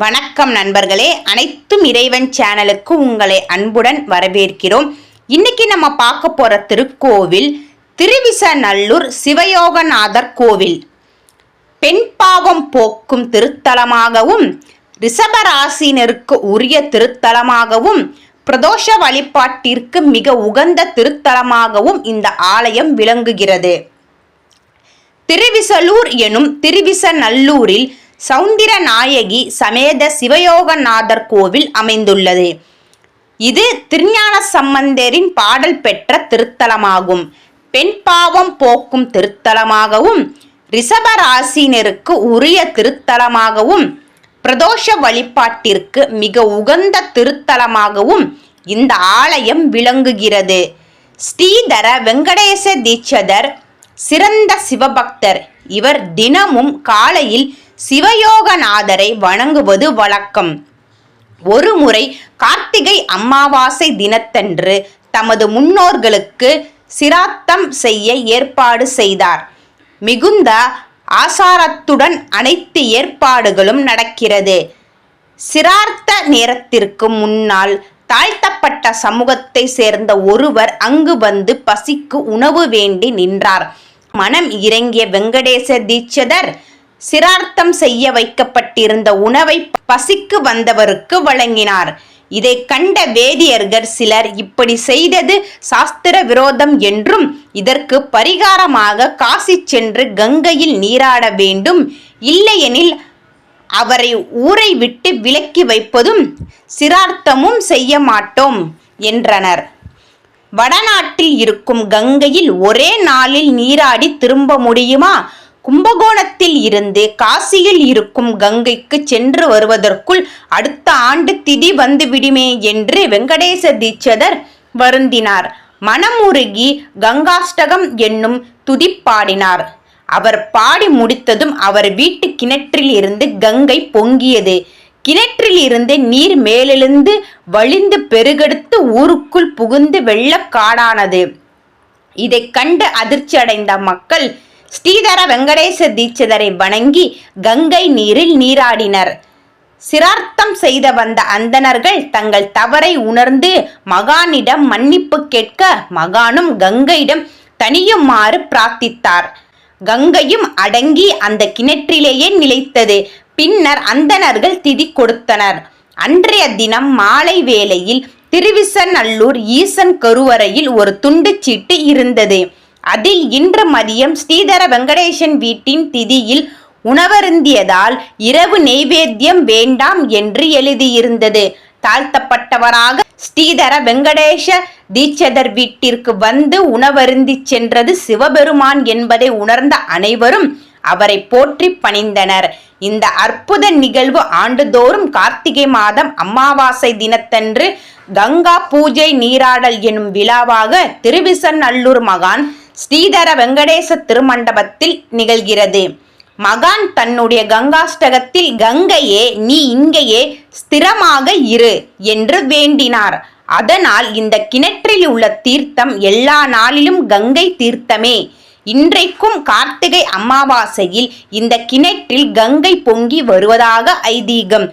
வணக்கம் நண்பர்களே. அனைத்தும் இறைவன் சேனலுக்கு உங்களை அன்புடன் வரவேற்கிறோம். இன்னைக்கு நம்ம பார்க்க போற திருக்கோவில் திருவிசநல்லூர் சிவயோகநாதர் கோவில். பெண் பாவம் போக்கும் திருத்தலமாகவும் ரிஷபராசினருக்கு உரிய திருத்தலமாகவும் பிரதோஷ வழிபாட்டிற்கு மிக உகந்த திருத்தலமாகவும் இந்த ஆலயம் விளங்குகிறது. திருவிசலூர் எனும் திருவிசநல்லூரில் சவுந்திர நாயகி சமேத சிவயோகநாதர் கோவில் அமைந்துள்ளது. இது திருஞான சம்பந்தரின் பாடல் பெற்ற திருத்தலமாகும். பெண் பாவம் போக்கும் திருத்தலமாகவும் ரிஷபராசினருக்கு உரிய திருத்தலமாகவும் பிரதோஷ வழிபாட்டிற்கு மிக உகந்த திருத்தலமாகவும் இந்த ஆலயம் விளங்குகிறது. ஸ்ரீதர வெங்கடேச தீட்சதர் சிறந்த சிவபக்தர். இவர் தினமும் காலையில் சிவயோகநாதரை வணங்குவது வழக்கம். ஒருமுறை கார்த்திகை அமாவாசை தினத்தன்று தமது முன்னோர்களுக்கு சிராத்தம் செய்ய ஏற்பாடு செய்தார். மிகுந்த ஆசாரத்துடன் அனைத்து ஏற்பாடுகளும் நடக்கிறது. சிரார்த்த நேரத்திற்கு முன்னால் தாழ்த்தப்பட்ட சமூகத்தை சேர்ந்த ஒருவர் அங்கு வந்து பசிக்கு உணவு வேண்டி நின்றார். மனம் இறங்கிய வெங்கடேச தீட்சதர் சிரார்த்தம் செய்ய வைக்கப்பட்டிருந்த உணவை பசிக்கு வந்தவருக்கு வழங்கினார். இதை கண்ட வேதியர்கள் சிலர் இப்படி செய்தது சாஸ்திர விரோதம் என்றும் இதற்கு பரிகாரமாக காசி சென்று கங்கையில் நீராட வேண்டும். இல்லையெனில் அவரை ஊரை விட்டு விலக்கி வைப்பதும் சிரார்த்தமும் செய்ய மாட்டோம் என்றனர். வடநாட்டில் இருக்கும் கங்கையில் ஒரே நாளில் நீராடி திரும்ப முடியுமா? கும்பகோணத்தில் இருந்து காசியில் இருக்கும் கங்கைக்கு சென்று வருவதற்குள் அடுத்த ஆண்டு திதி வந்துவிடுமே என்று வெங்கடேச தீட்சதர் வருந்தினார். மனமுருகி கங்காஷ்டகம் என்னும் துதிப்பாடினார் அவர் பாடி முடித்ததும் அவர் வீட்டு கிணற்றில் இருந்து கங்கை பொங்கியது. கிணற்றில் இருந்து நீர் மேலெழுந்து வழிந்து பெருகெடுத்து ஊருக்குள் புகுந்து வெள்ளக்காடானது இதைக் கண்டு அதிர்ச்சி அடைந்த மக்கள் ஸ்ரீதர வெங்கடேச தீட்சிதரை வணங்கி கங்கை நீரில் நீராடினர். சிரார்த்தம் செய்த வந்த அந்தணர்கள் தங்கள் தவறை உணர்ந்து மகானிடம் மன்னிப்பு கேட்க மகானும் கங்கையிடம் தனியுமாறு பிரார்த்தித்தார். கங்கையும் அடங்கி அந்த கிணற்றிலேயே நிலைத்தது. பின்னர் அந்தணர்கள் திதி கொடுத்தனர். அன்றைய தினம் மாலை வேளையில் திருவிசநல்லூர் ஈசன் கருவறையில் ஒரு துண்டு சீட்டு இருந்தது. அதில் இன்று மதியம் ஸ்ரீதர வெங்கடேசன் வீட்டின் திதியில் உணவருந்தியதால் இரவு நெய்வேத்தியம் வேண்டாம் என்று எழுதியிருந்தது. தாழ்த்தப்பட்டவராக ஸ்ரீதர வெங்கடேஷ தீட்சதர் வீட்டிற்கு வந்து உணவருந்தி சென்றது சிவபெருமான் என்பதை உணர்ந்த அனைவரும் அவரை போற்றி பணிந்தனர். இந்த அற்புத நிகழ்வு ஆண்டுதோறும் கார்த்திகை மாதம் அமாவாசை தினத்தன்று கங்கா பூஜை நீராடல் எனும் விழாவாக திருவிசன் அல்லூர் மகான் ஸ்ரீதர வெங்கடேச திருமண்டபத்தில் நிகழ்கிறது. மகான் தன்னுடைய கங்காஷ்டகத்தில் கங்கையே நீ இங்கேயே ஸ்திரமாக இரு என்று வேண்டினார். அதனால் இந்த கிணற்றில் உள்ள தீர்த்தம் எல்லா நாளிலும் கங்கை தீர்த்தமே. இன்றைக்கும் கார்த்திகை அமாவாசையில் இந்த கிணற்றில் கங்கை பொங்கி வருவதாக ஐதீகம்.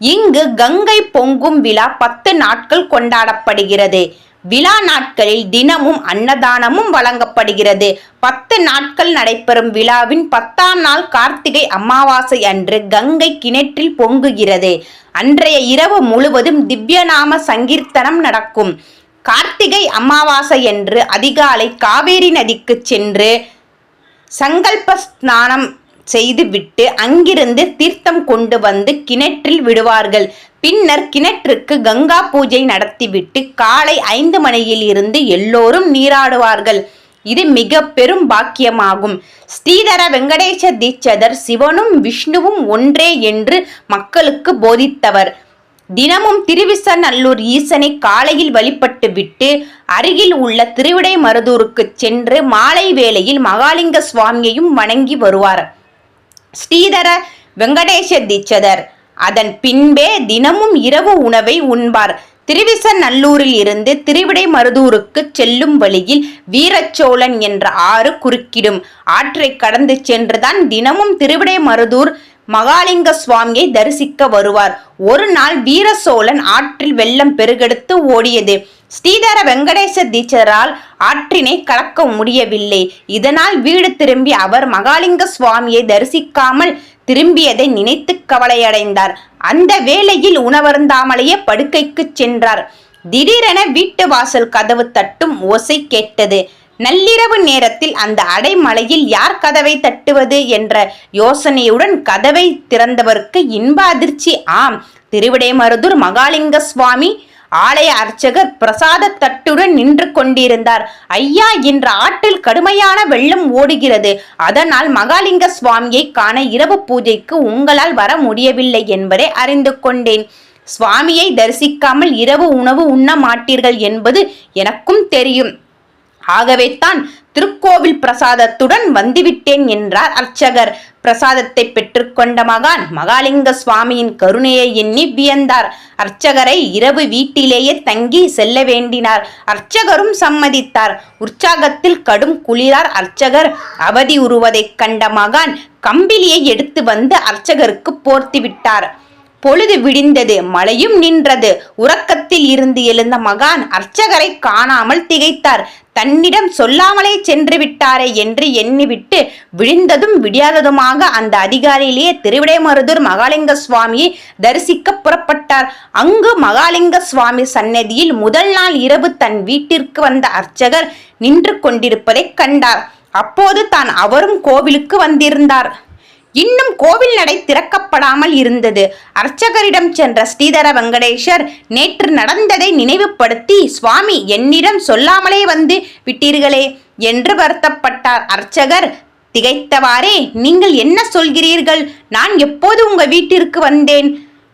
இங்கு கங்கை பொங்கும் விழா பத்து நாட்கள் கொண்டாடப்படுகிறது. விழா நாட்களில் தினமும் அன்னதானமும் வழங்கப்படுகிறது. பத்து நாட்கள் நடைபெறும் விழாவின் பத்தாம் நாள் கார்த்திகை அமாவாசை அன்று கங்கை கிணற்றில் பொங்குகிறது. அன்றைய இரவு முழுவதும் திவ்யநாம சங்கீர்த்தனம் நடக்கும். கார்த்திகை அமாவாசை என்று அதிகாலை காவேரி நதிக்கு சென்று சங்கல்ப ஸ்நானம் செய்துவிட்டு அங்கிருந்து தீர்த்தம் கொண்டு வந்து கிணற்றில் விடுவார்கள். பின்னர் கிணற்றுக்கு கங்கா பூஜை நடத்திவிட்டு காலை ஐந்து மணியில் இருந்து எல்லோரும் நீராடுவார்கள். இது மிக பெரும் பாக்கியமாகும். ஸ்ரீதர வெங்கடேச தீட்சதர் சிவனும் விஷ்ணுவும் ஒன்றே என்று மக்களுக்கு போதித்தவர். தினமும் திருவிசநல்லூர் ஈசனை காலையில் வழிபட்டு விட்டு அருகில் உள்ள திருவிடை மருதூருக்கு சென்று மாலை வேளையில் மகாலிங்க சுவாமியையும் வணங்கி வருவார். ஸ்ரீதர வெங்கடேஷ தீட்சதர். அதன் பின்பே தினமும் இரவு உணவை உண்பார். திருவிசநல்லூரில் இருந்து திருவிடை மருதூருக்கு செல்லும் வழியில் வீரச்சோழன் என்ற ஆறு குறுக்கிடும். ஆற்றை கடந்து சென்றுதான் தினமும் திருவிடை மருதூர் மகாலிங்க சுவாமியை தரிசிக்க வருவார். ஒரு நாள் வீர சோழன் ஆற்றில் வெள்ளம் பெருகெடுத்து ஓடியது. ஸ்ரீதர வெங்கடேச தீட்சரால் ஆற்றினை கலக்க முடியவில்லை. இதனால் வீடு திரும்பி அவர் மகாலிங்க சுவாமியை தரிசிக்காமல் திரும்பியதை நினைத்து கவலையடைந்தார். அந்த வேளையில் உணவருந்தாமலேயே படுக்கைக்குச் சென்றார். திடீரென வீட்டு வாசல் கதவு தட்டும் ஓசை கேட்டது. நள்ளிரவு நேரத்தில் அந்த அடைமலையில் யார் கதவை தட்டுவது என்ற யோசனையுடன் கதவை திறந்தவருக்கு இன்ப அதிர்ச்சி. ஆம் திருவிடைமருதூர் மகாலிங்க சுவாமி ஆலய அர்ச்சகர் பிரசாத தட்டுடன் நின்று கொண்டிருந்தார். ஐயா என்ற ஆற்றில் கடுமையான வெள்ளம் ஓடுகிறது. அதனால் மகாலிங்க சுவாமியை காண இரவு பூஜைக்கு உங்களால் வர முடியவில்லை என்பதை அறிந்து கொண்டேன். சுவாமியை தரிசிக்காமல் இரவு உணவு உண்ண மாட்டீர்கள் என்பது எனக்கும் தெரியும். ஆகவே தான் திருக்கோவில் பிரசாதத்துடன் வந்துவிட்டேன் என்றார் அர்ச்சகர். பிரசாதத்தை பெற்றுக்கொண்ட மகான் மகாலிங்க சுவாமியின் கருணையை எண்ணி வியந்தார். அர்ச்சகரை இரவு வீட்டிலேயே தங்கி செல்ல வேண்டினார். அர்ச்சகரும் சம்மதித்தார். உற்சாகத்தில் கடும் குளிரார் அர்ச்சகர். அவதி உருவதைக் கண்ட மகான் கம்பிலியை எடுத்து வந்து அர்ச்சகருக்கு போர்த்தி விட்டார். பொழுது விடிந்தது மழையும் நின்றது. உறக்கத்தில் இருந்து எழுந்த மகான் அர்ச்சகரை காணாமல் திகைத்தார். தன்னிடம் சொல்லாமலே சென்று விட்டாரே என்று எண்ணிவிட்டு விழுந்ததும் விடியாததுமாக அந்த அதிகாரியிலேயே திருவிடைமருதூர் மகாலிங்க சுவாமியை தரிசிக்க புறப்பட்டார். அங்கு மகாலிங்க சுவாமி சன்னதியில் முதல் நாள் இரவு தன் வீட்டிற்கு வந்த அர்ச்சகர் நின்று கொண்டிருப்பதைக் கண்டார். அப்போது தான் அவரும் கோவிலுக்கு வந்திருந்தார். இன்னும் கோவில் நடை திறக்கப்படாமல் இருந்தது. அர்ச்சகரிடம் சென்ற ஸ்ரீதர வெங்கடேஷர் நேற்று நடந்ததை நினைவுபடுத்தி சுவாமி என்னிடம் சொல்லாமலே வந்து விட்டீர்களே என்று வருத்தப்பட்டார் அர்ச்சகர். திகைத்தவாறே நீங்கள் என்ன சொல்கிறீர்கள்? நான் எப்போது உங்க வீட்டிற்கு வந்தேன்?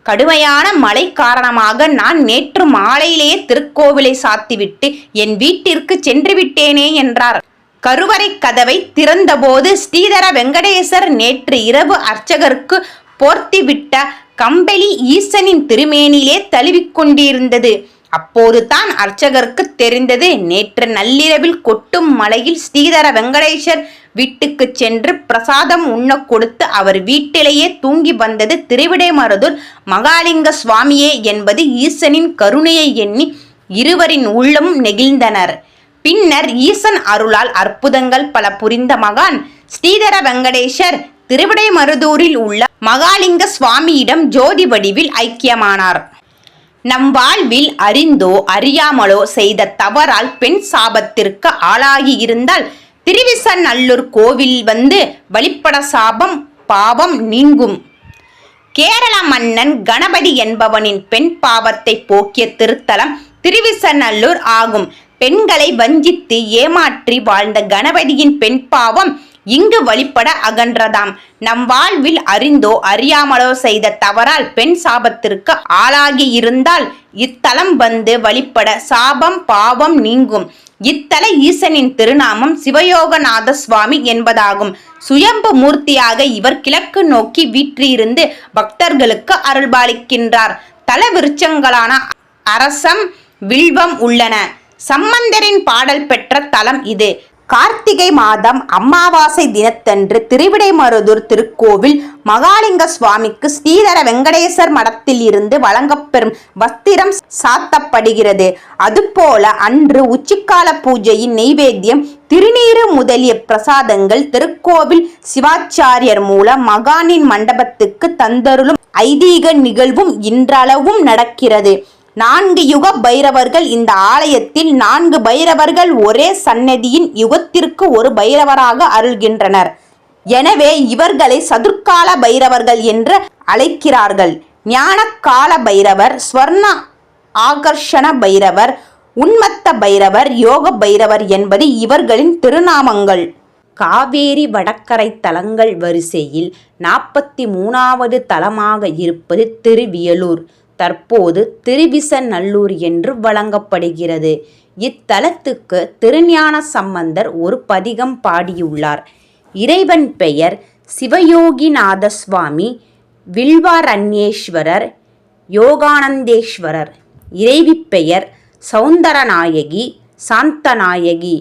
கடுமையான மழை காரணமாக நான் நேற்று மாலையிலேயே திருக்கோவிலை சாத்திவிட்டு என் வீட்டிற்கு சென்று விட்டேனே என்றார். கருவறை கதவை திறந்தபோது ஸ்ரீதர வெங்கடேசர் நேற்று இரவு அர்ச்சகருக்கு போர்த்திவிட்ட கம்பளி ஈசனின் திருமேனிலே தழுவிக்கொண்டிருந்தது அப்போது தான் அர்ச்சகருக்கு தெரிந்தது நேற்று நள்ளிரவில் கொட்டும் மலையில் ஸ்ரீதர வெங்கடேசர் வீட்டுக்கு சென்று பிரசாதம் உண்ண கொடுத்து அவர் வீட்டிலேயே தூங்கி வந்தது திருவிடைமருதூர் மகாலிங்க சுவாமியே என்பது ஈசனின் கருணையை எண்ணி இருவரின் உள்ளமும் நெகிழ்ந்தனர். பின்னர் ஈசன் அருளால் அற்புதங்கள் பல புரிந்த மகான் ஸ்ரீதர வெங்கடேஷர் திருவிடைமருதூரில் உள்ள மகாலிங்க சுவாமியிடம் ஜோதி வடிவில் ஐக்கியமானார். நம் வாழ்வில் அறிந்தோ அறியாமலோ செய்த தவறால் பெண் சாபத்திற்கு ஆளாகி இருந்தால் திருவிசநல்லூர் கோவில் வந்து வழிபட சாபம் பாவம் நீங்கும். கேரள மன்னன் கணபதி என்பவனின் பெண் பாவத்தை போக்கிய திருத்தலம் திருவிசநல்லூர் ஆகும். பெண்களை வஞ்சித்து ஏமாற்றி வாழ்ந்த கணபதியின் பெண் பாவம் இங்கு வழிபட அகன்றதாம். நம் வாழ்வில் அறிந்தோ அறியாமலோ செய்த தவறால் பெண் சாபத்திற்கு ஆளாகி இருந்தால் இத்தலம் வந்து வழிபட சாபம் பாவம் நீங்கும். இத்தல ஈசனின் திருநாமம் சிவயோகநாத சுவாமி என்பதாகும். சுயம்பு மூர்த்தியாக இவர் கிழக்கு நோக்கி வீற்றிருந்து பக்தர்களுக்கு அருள்பாலிக்கின்றார். தல விருச்சங்களான அரசம் வில்வம் உள்ளன. சம்பந்தரின் பாடல் பெற்ற தலம் இது. கார்த்திகை மாதம் அமாவாசை தினத்தன்று திருவிடைமருதூர் திருக்கோவில் மகாலிங்க சுவாமிக்கு ஸ்ரீதர வெங்கடேசர் மடத்தில் இருந்து வழங்கப்பெறும் வஸ்திரம் சாத்தப்படுகிறது. அதுபோல அன்று உச்சிக்கால பூஜையின் நெய்வேத்தியம் திருநீறு முதலிய பிரசாதங்கள் திருக்கோவில் சிவாச்சாரியர் மூலம் மகானின் மண்டபத்துக்கு தந்தருளும் ஐதீக நிகழ்வும் இன்றளவும் நடக்கிறது. நான்கு யுக பைரவர்கள் இந்த ஆலயத்தில் நான்கு பைரவர்கள் ஒரே சன்னதியின் யுகத்திற்கு ஒரு பைரவராக அருள்கின்றனர். எனவே இவர்களை சதுர்கால பைரவர்கள் என்று அழைக்கிறார்கள். ஞானக்கால பைரவர் ஸ்வர்ண ஆகர்ஷண பைரவர் உன்மத்த பைரவர் யோக பைரவர் என்பது இவர்களின் திருநாமங்கள். காவேரி வடக்கரை தலங்கள் வரிசையில் நாற்பத்தி மூணாவது தலமாக இருப்பது திருவியலூர். தற்போது திருவிசநல்லூர் என்று வழங்கப்படுகிறது. இத்தலத்துக்கு திருஞான சம்பந்தர் ஒரு பதிகம் பாடியுள்ளார். இறைவன் பெயர் சிவயோகிநாத சுவாமி வில்வாரண்யேஸ்வரர் யோகானந்தேஸ்வரர். இறைவி பெயர் சௌந்தரநாயகி சாந்தநாயகி.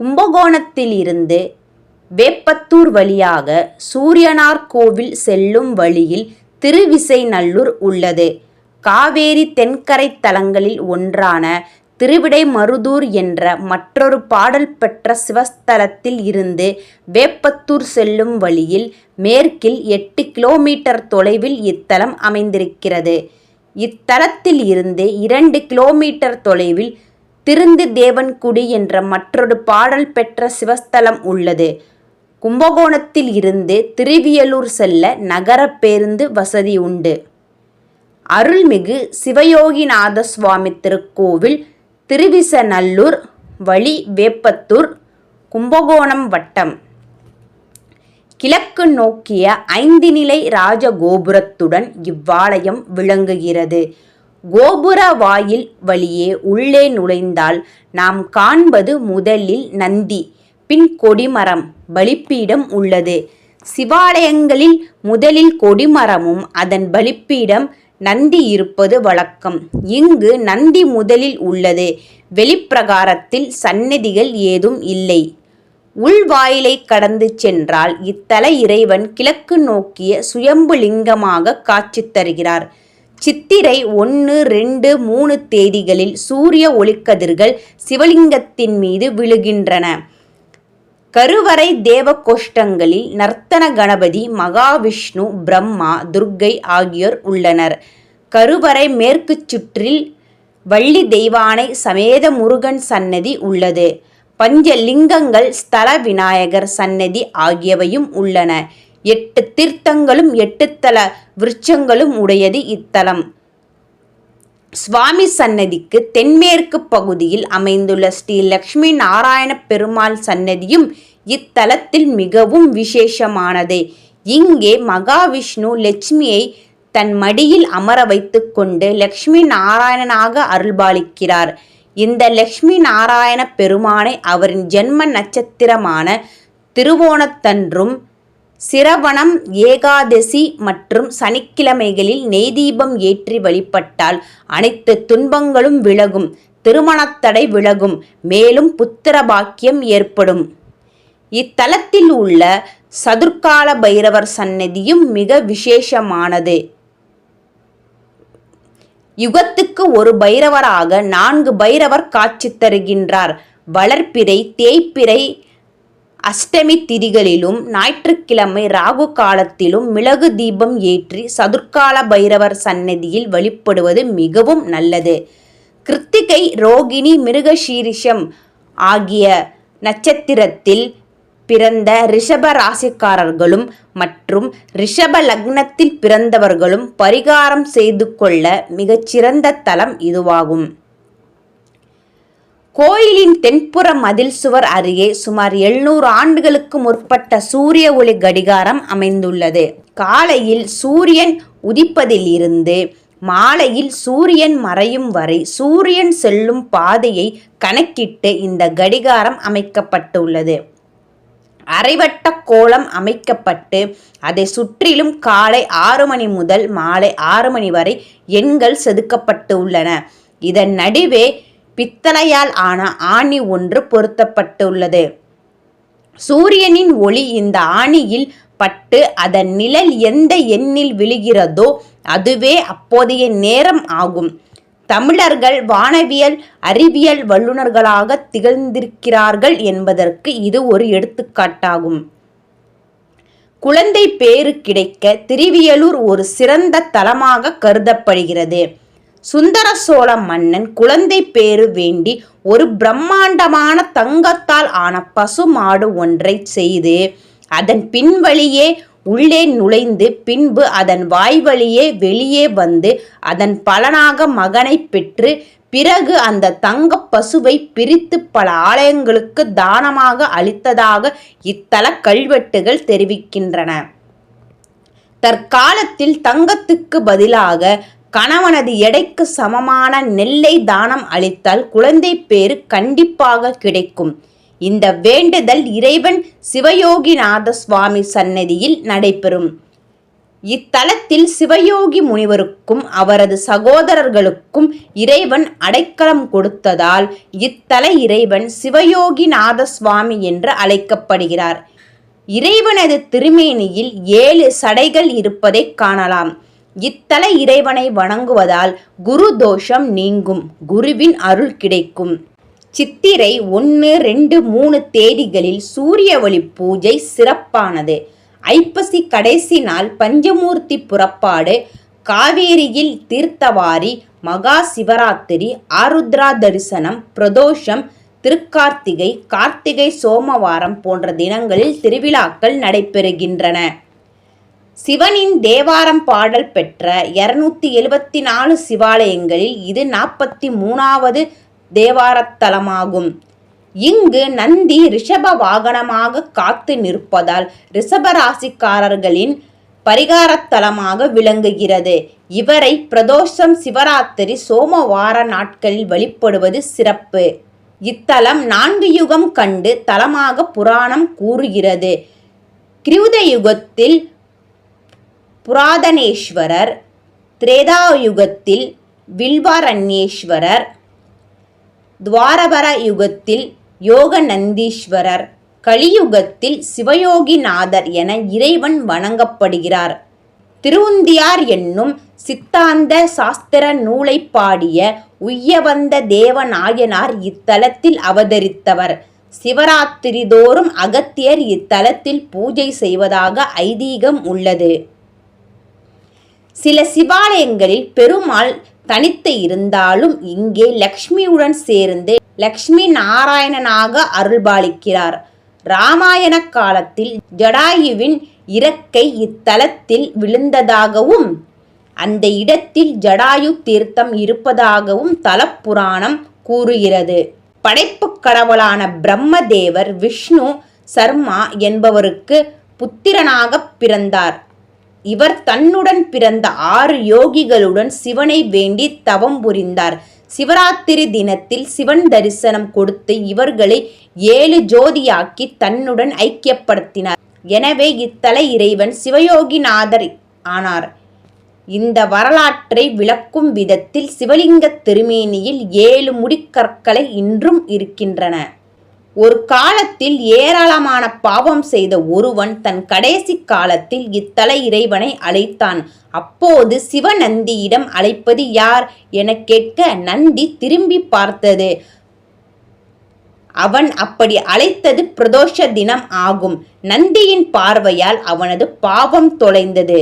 கும்பகோணத்திலிருந்து வேப்பத்தூர் வழியாக சூரியனார் கோவில் செல்லும் வழியில் திருவிசைநல்லூர் உள்ளது. காவேரி தென்கரை தலங்களில் ஒன்றான திருவிடைமருதூர் என்ற மற்றொரு பாடல் பெற்ற சிவஸ்தலத்தில் இருந்து வேப்பத்தூர் செல்லும் வழியில் மேற்கில் எட்டு கிலோமீட்டர் தொலைவில் இத்தலம் அமைந்திருக்கிறது. இத்தலத்தில் இருந்து இரண்டு கிலோமீட்டர் தொலைவில் திருந்துதேவன்குடி என்ற மற்றொரு பாடல் பெற்ற சிவஸ்தலம் உள்ளது. கும்பகோணத்தில் இருந்து திருவியலூர் செல்ல நகர பேருந்து வசதி உண்டு. அருள்மிகு சிவயோகிநாத சுவாமி திருக்கோவில் திருவிசநல்லூர் வழி வேப்பத்தூர் கும்பகோணம் வட்டம். கிழக்கு நோக்கிய ஐந்து நிலை ராஜகோபுரத்துடன் இவ்வாலயம் விளங்குகிறது. கோபுர வாயில் வழியே உள்ளே நுழைந்தால் நாம் காண்பது முதலில் நந்தி பின் கொடிமரம் பலிப்பீடம் உள்ளது. சிவாலயங்களில் முதலில் கொடிமரமும் அதன் பலிப்பீடம் நந்தி இருப்பது வழக்கம். இங்கு நந்தி முதலில் உள்ளது. வெளிப்பிரகாரத்தில் சந்நிதிகள் ஏதும் இல்லை. உள்வாயிலை கடந்து சென்றால் இத்தல இறைவன் கிழக்கு நோக்கிய சுயம்புலிங்கமாக காட்சி தருகிறார். சித்திரை ஒன்று ரெண்டு மூணு தேதிகளில் சூரிய ஒளிக்கதிர்கள் சிவலிங்கத்தின் மீது விழுகின்றன. கருவறை தேவகோஷ்டங்களில் நர்த்தன கணபதி மகாவிஷ்ணு பிரம்மா துர்க்கை ஆகியோர் உள்ளனர். கருவறை மேற்குச் சுற்றில் வள்ளி தெய்வானை சமேத முருகன் சன்னதி உள்ளது. பஞ்ச லிங்கங்கள் ஸ்தல விநாயகர் சன்னதி ஆகியவையும் உள்ளன. எட்டு தீர்த்தங்களும் எட்டு தல விருட்சங்களும் உடையது இத்தலம். சுவாமி சன்னதிக்கு தென்மேற்கு பகுதியில் அமைந்துள்ள ஸ்ரீ லக்ஷ்மி நாராயண பெருமாள் சன்னதியும் இத்தலத்தில் மிகவும் விசேஷமானது. இங்கே மகாவிஷ்ணு லட்சுமியை தன் மடியில் அமர வைத்துக்கொண்டு லக்ஷ்மி நாராயணனாக அருள்பாலிக்கிறார். இந்த லக்ஷ்மி நாராயண பெருமானை அவரின் ஜென்ம நட்சத்திரமான திருவோணத்தன்றும் சிரவணம் ஏகாதசி மற்றும் சனிக்கிழமைகளில் நெய்தீபம் ஏற்றி வழிபட்டால் அனைத்து துன்பங்களும் விலகும் திருமணத்தடை விலகும் மேலும் புத்திர பாக்கியம் ஏற்படும். இத்தலத்தில் உள்ள சதுர்கால பைரவர் சந்நிதியும் மிக விசேஷமானது. யுகத்துக்கு ஒரு பைரவராக நான்கு பைரவர் காட்சி தருகின்றார். வளர்பிறை தேய்ப்பிறை அஷ்டமி திதிகளிலும் ஞாயிற்றுக்கிழமை ராகு காலத்திலும் மிளகு தீபம் ஏற்றி சதுர்கால பைரவர் சன்னதியில் வழிபடுவது மிகவும் நல்லது. கிருத்திகை ரோகிணி மிருகசீரிஷம் ஆகிய நட்சத்திரத்தில் பிறந்த ரிஷப ராசிக்காரர்களும் மற்றும் ரிஷப லக்னத்தில் பிறந்தவர்களும் பரிகாரம் செய்து கொள்ள மிகச்சிறந்த தலம் இதுவாகும். கோயிலின் தென்புற மதில் சுவர் அருகே சுமார் எழுநூறு ஆண்டுகளுக்கு முற்பட்ட சூரிய ஒளி கடிகாரம் அமைந்துள்ளது. காலையில் சூரியன் உதிப்பதில் இருந்து மாலையில் சூரியன் மறையும் வரை சூரியன் செல்லும் பாதையை கணக்கிட்டு இந்த கடிகாரம் அமைக்கப்பட்டுள்ளது. அரைவட்ட கோலம் அமைக்கப்பட்டு அதை சுற்றிலும் காலை ஆறு மணி முதல் மாலை ஆறு மணி வரை எண்கள் செதுக்கப்பட்டுள்ளன. இதன் நடுவே பித்தளையால் ஆன ஆணி ஒன்று பொருத்தப்பட்டுள்ளது. சூரியனின் ஒளி இந்த ஆணியில் பட்டு அதன் நிழல் எந்த எண்ணில் விழுகிறதோ அதுவே அப்போதைய நேரம் ஆகும். தமிழர்கள் வானவியல் அறிவியல் வல்லுனர்களாக திகழ்ந்திருக்கிறார்கள் என்பதற்கு இது ஒரு எடுத்துக்காட்டாகும். குழந்தை பேறு கிடைக்க திருவியலூர் ஒரு சிறந்த தலமாக கருதப்படுகிறது. சுந்தர சோழ மன்னன் குழந்தை பேறு வேண்டி ஒரு பிரம்மாண்டமான தங்கத்தால் ஆன பசு மாடு ஒன்றை செய்து அதன் பின்வழியே உள்ளே நுழைந்து பின்பு அதன் வாய்வழியே வெளியே வந்து அதன் பலனாக மகனைப் பெற்று பிறகு அந்த தங்க பசுவை பிரித்து பல ஆலயங்களுக்கு தானமாக அளித்ததாக இத்தல கல்வெட்டுகள் தெரிவிக்கின்றன. தற்காலத்தில் தங்கத்துக்கு பதிலாக கணவனது எடைக்கு சமமான நெல்லை தானம் அளித்தால் குழந்தை பேறு கண்டிப்பாக கிடைக்கும். இந்த வேண்டுதல் இறைவன் சிவயோகிநாத சுவாமி சன்னதியில் நடைபெறும். இத்தலத்தில் சிவயோகி முனிவருக்கும் அவரது சகோதரர்களுக்கும் இறைவன் அடைக்கலம் கொடுத்ததால் இத்தல இறைவன் சிவயோகிநாத சுவாமி என்று அழைக்கப்படுகிறார். இறைவனது திருமேனியில் ஏழு சடைகள் இருப்பதை காணலாம் இத்தல இறைவனை வணங்குவதால் குரு தோஷம் நீங்கும் குருவின் அருள் கிடைக்கும். சித்திரை ஒன்று ரெண்டு மூணு தேதிகளில் சூரிய ஒளி பூஜை சிறப்பானது. ஐப்பசி கடைசி நாள் பஞ்சமூர்த்தி புறப்பாடு காவேரியில் தீர்த்தவாரி மகா சிவராத்திரி ஆருத்ரா தரிசனம் பிரதோஷம் திருக்கார்த்திகை கார்த்திகை சோமவாரம் போன்ற தினங்களில் திருவிழாக்கள் நடைபெறுகின்றன. சிவனின் தேவாரம் பாடல் பெற்ற இருநூத்தி எழுபத்தி நாலு சிவாலயங்களில் இது நாற்பத்தி மூணாவது தேவாரத்தலமாகும். இங்கு நந்தி ரிஷப வாகனமாக காத்து நிற்பதால் ரிஷபராசிக்காரர்களின் பரிகாரத்தலமாக விளங்குகிறது. இவரை பிரதோஷம் சிவராத்திரி சோமவார நாட்களில் வழிபடுவது சிறப்பு. இத்தலம் நான்கு யுகம் கண்டு தலமாக புராணம் கூறுகிறது. கிருத யுகத்தில் புராதனேஸ்வரர் திரேதாயுகத்தில் வில்வாரண்யேஸ்வரர் துவாரபர யுகத்தில் யோகநந்தீஸ்வரர் கலியுகத்தில் சிவயோகிநாதர் என இறைவன் வணங்கப்படுகிறார். திருவுந்தியார் என்னும் சித்தாந்த சாஸ்திர நூலை பாடிய உய்யவந்த தேவநாயனார் இத்தலத்தில் அவதரித்தவர். சிவராத்திரி தோறும் அகத்தியர் இத்தலத்தில் பூஜை செய்வதாக ஐதீகம் உள்ளது. சில சிவாலயங்களில் பெருமாள் தனித்து இருந்தாலும் இங்கே லக்ஷ்மியுடன் சேர்ந்து லக்ஷ்மி நாராயணனாக அருள்பாலிக்கிறார். ராமாயண காலத்தில் ஜடாயுவின் இறக்கை இத்தலத்தில் விழுந்ததாகவும் அந்த இடத்தில் ஜடாயு தீர்த்தம் இருப்பதாகவும் தலப்புராணம் கூறுகிறது. படைப்புக் கடவுளான பிரம்மதேவர் விஷ்ணு சர்மா என்பவருக்கு புத்திரனாகப் பிறந்தார். இவர் தன்னுடன் பிறந்த ஆறு யோகிகளுடன் சிவனை வேண்டி தவம் புரிந்தார். சிவராத்திரி தினத்தில் சிவன் தரிசனம் கொடுத்து இவர்களை ஏழு ஜோதியாக்கி தன்னுடன் ஐக்கியப்படுத்தினார். எனவே இத்தல இறைவன் சிவயோகிநாதர் ஆனார். இந்த வரலாற்றை விளக்கும் விதத்தில் சிவலிங்க திருமேனியில் ஏழு முடிக்கற்களை இன்றும் இருக்கின்றன. ஒரு காலத்தில் ஏராளமான பாவம் செய்த ஒருவன் தன் கடைசி காலத்தில் இத்தல இறைவனை அழைத்தான். அப்போது சிவநந்தியிடம் அழைப்பது யார்? என கேட்க நந்தி திரும்பி பார்த்தது. அவன் அப்படி அழைத்தது பிரதோஷ தினம் ஆகும். நந்தியின் பார்வையால் அவனது பாவம் தொலைந்தது.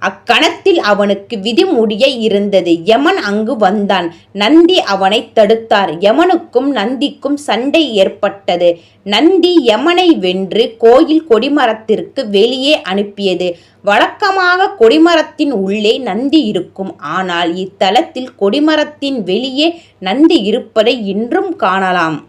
அக்கணத்தில் அவனுக்கு விதிமுடிய இருந்தது. யமன் அங்கு வந்தான். நந்தி அவனை தடுத்தார். யமனுக்கும் நந்திக்கும் சண்டை ஏற்பட்டது. நந்தி யமனை வென்று கோயில் கொடிமரத்திற்கு வெளியே அனுப்பியது. வழக்கமாக கொடிமரத்தின் உள்ளே நந்தி இருக்கும். ஆனால் இத்தலத்தில் கொடிமரத்தின் வெளியே நந்தி இருப்பதை இன்றும் காணலாம்.